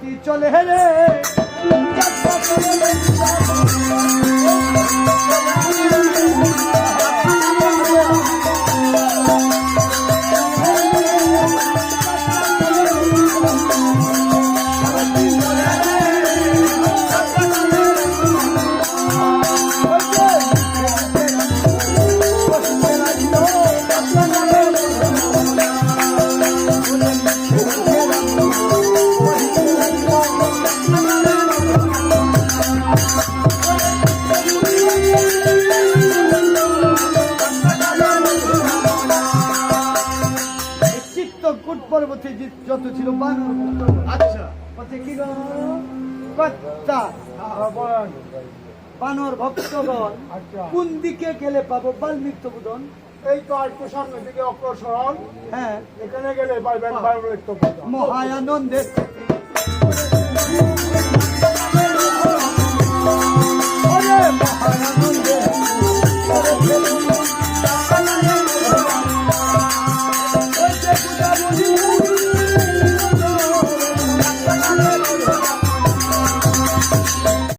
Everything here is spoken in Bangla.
পথি চলে রে যাত্রা কোট পর্বতে যত ছিল বানর আচ্ছা। পথে কি কত্তা? বানর ভক্তগণ আচ্ছা। কোন দিকে গেলে পাবো বাল্মিত্য বোধন এই তো আর সামনের দিকে অগ্রসরণ। হ্যাঁ। এখানে গেলে পাইবেন মহায়ানন্দের Cuidado, Lino!